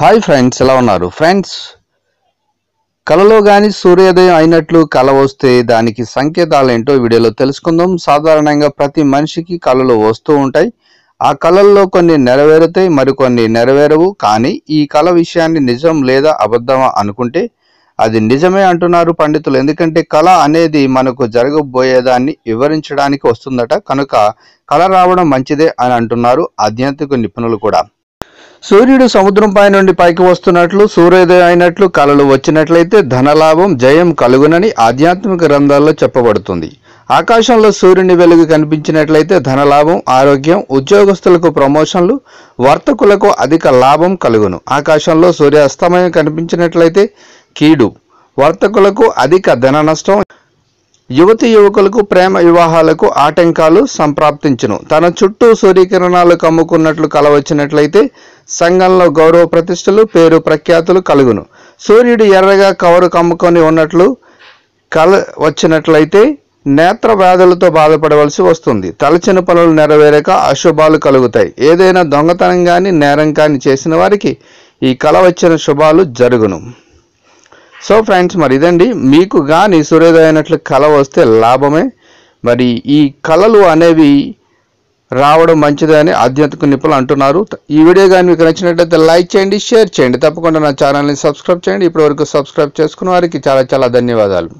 Hi friends ఎలా ఉన్నారు? Friends కలలో గాని సూర్యోదయం అయినట్లు కల వస్తే దానికి సంకేతాలు ఏంటో వీడియోలో తెలుసుకుందాం. సాధారణంగా ప్రతి మనిషికి కళలు వస్తూ ఉంటాయి. ఆ కళల్లో కొన్ని నెరవేరుతాయి మరికొన్ని నెరవేరవు. కానీ ఈ కళ విషయాన్ని నిజం లేదా అబద్ధమా అనుకుంటే అది నిజమే అంటున్నారు పండితులు. ఎందుకంటే కళ అనేది మనకు జరగబోయేదాన్ని వివరించడానికి వస్తుందట. కనుక కళ రావడం మంచిదే అని అంటున్నారు ఆధ్యాత్మిక నిపుణులు కూడా. సూర్యుడు సముద్రంపై నుండి పైకి వస్తున్నట్లు సూర్యోదయం అయినట్లు కళలు వచ్చినట్లయితే ధనలాభం జయం కలుగునని ఆధ్యాత్మిక గ్రంథాల్లో చెప్పబడుతుంది. ఆకాశంలో సూర్యుని వెలుగు కనిపించినట్లయితే ధనలాభం ఆరోగ్యం ఉద్యోగస్తులకు ప్రమోషన్లు వర్తకులకు అధిక లాభం కలుగును. ఆకాశంలో సూర్యాస్తమయం కనిపించినట్లయితే కీడు. వర్తకులకు అధిక ధన నష్టం యువతి యువకులకు ప్రేమ వివాహాలకు ఆటంకాలు సంప్రాప్తించును. తన చుట్టూ సూర్యకిరణాలు కమ్ముకున్నట్లు కల వచ్చినట్లయితే సంఘంలో గౌరవ ప్రతిష్టలు పేరు ప్రఖ్యాతులు కలుగును. సూర్యుడు ఎర్రగా కవరు కమ్ముకొని ఉన్నట్లు కల వచ్చినట్లయితే నేత్ర వ్యాధులతో బాధపడవలసి వస్తుంది. తలచిన పనులు నెరవేరక అశుభాలు కలుగుతాయి. ఏదైనా దొంగతనం కానీ నేరం కానీ చేసిన వారికి ఈ కల వచ్చిన శుభాలు జరుగును. సో ఫ్రెండ్స్ మరి ఇదండి. మీకు కానీ సూర్యోదయం అయినట్లు కళ వస్తే లాభమే. మరి ఈ కళలు అనేవి రావడం మంచిదే అని ఆధ్యాత్మిక నిపుణులు అంటున్నారు. ఈ వీడియో కానీ మీకు నచ్చినట్లయితే లైక్ చేయండి షేర్ చేయండి. తప్పకుండా నా ఛానల్ని సబ్స్క్రైబ్ చేయండి. ఇప్పటివరకు సబ్స్క్రైబ్ చేసుకున్న వారికి చాలా చాలా ధన్యవాదాలు.